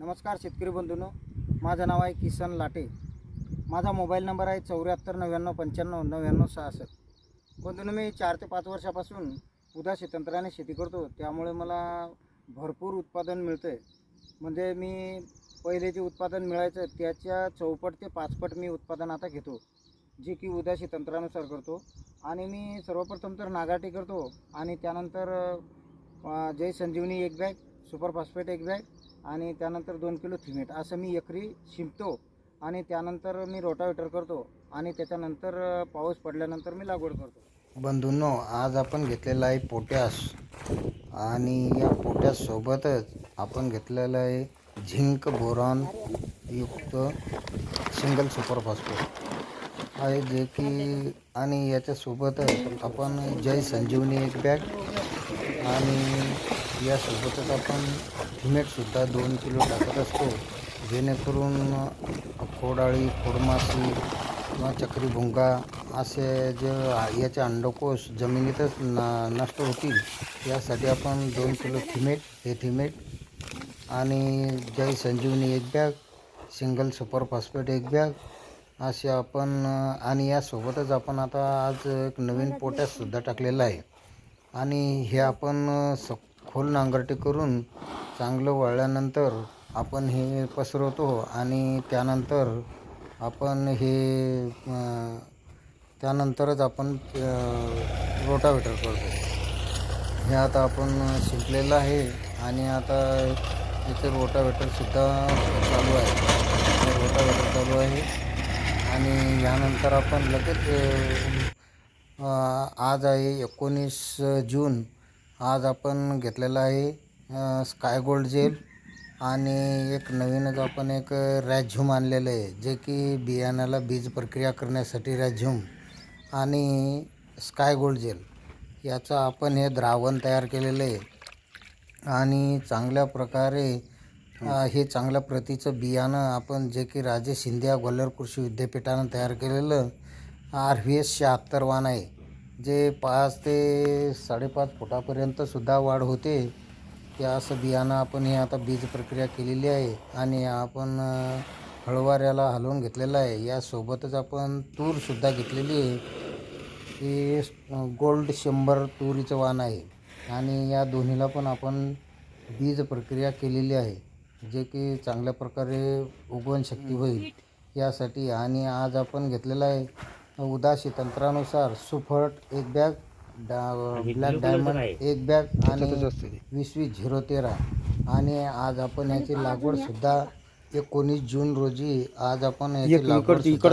नमस्कार शेतकरी बंधूंनो माझं नाव आहे किसन लाटे. माझा मोबाईल नंबर आहे चौऱ्याहत्तर नव्याण्णव पंच्याण्णव नव्याण्णव सहासष्ट. बंधूंनो मी चार ते पाच वर्षापासून उदासी तंत्राने शेती करतो. त्यामुळे मला भरपूर उत्पादन मिळतं आहे म्हणजे मी पहिले जे उत्पादन मिळायचं त्याच्या चौपट ते पाचपट मी उत्पादन आता घेतो. जे की उद्या तंत्रानुसार करतो. आणि मी सर्वप्रथम तर नागाटी करतो. आणि त्यानंतर जय संजीवनी एक बॅग सुपर फॉस्फेट एक बॅग आणि त्यानंतर दोन किलो थिमेट असं मी एकरी शिंपतो आणि त्यानंतर मी रोटावेटर करतो आणि त्याच्यानंतर पाऊस पडल्यानंतर मी लागवड करतो. बंधूंनो आज आपण घेतलेला आहे पोटॅश आणि या पोटॅशसोबतच आपण घेतलेलं आहे झिंक बोरॉन युक्त सिंगल सुपर फॉस्फेट. आहे जे की आणि याच्यासोबतच आपण जय संजीवनी एक बॅग आणि यासोबतच आपण थिमेटसुद्धा दोन किलो टाकत असतो जेणेकरून खोडाळी खोडमासी किंवा चक्री भुंगा असे जे याचे अंडकोश जमिनीतच न नष्ट होतील यासाठी आपण दोन किलो थिमेट हे थिमेट आणि जय संजीवनी एक बॅग सिंगल सुपर फॉस्फेट एक बॅग असे आपण आणि यासोबतच आपण आता आज एक नवीन पोटॅशसुद्धा टाकलेलं आहे. आणि हे आपण स खोल नांगरटी करून चांगलं वळल्यानंतर आपण हे पसरवतो आणि त्यानंतर आपण हे त्यानंतरच आपण रोटावेटर करतो. हे आता आपण शिकलेलं आहे आणि आता इथे रोटावेटरसुद्धा चालू आहे. रोटावेटर चालू आहे आणि यानंतर आपण लगेच आज आहे एकोणीस जून. आज आपण घेतलेलं आहे स्काय गोल्ड जेल आणि एक नवीनच आपण एक रॅझ्युम आणलेलं आहे जे की बियाण्याला बीज प्रक्रिया करण्यासाठी रॅझ्यूम आणि स्काय गोल्ड जेल याचं आपण हे द्रावण तयार केलेलं आहे. आणि चांगल्या प्रकारे हे चांगल्या प्रतीचं बियाणं आपण जे की राजेश शिंदे गोल्हार कृषी विद्यापीठानं तयार केलेलं आर व्ही एस शहात्तर वाण आहे. जे पाच ते साडेपाच फुटापर्यंत सुद्धा वाढ होते ते असं बियाणं आपण हे आता बीज प्रक्रिया केलेली आहे आणि आपण हळवाऱ्याला हलवून घेतलेलं आहे. यासोबतच आपण तूरसुद्धा घेतलेली आहे. की गोल्ड शंभर तुरीचं वाण आहे आणि या दोन्हीला पण आपण बीज प्रक्रिया केलेली आहे जे की चांगल्या प्रकारे उगवण शक्ती होईल. यासाठी आणि आज आपण घेतलेला आहे उदासी तंत्रानुसार सुफट एक बॅग डा ब्लॅक डायमंड एक बॅग आणि वीस वीस झिरो तेरा. आणि आज आपण याची लागवड सुद्धा एकोणीस जून रोजी आज आपण याची लागवड सुद्धा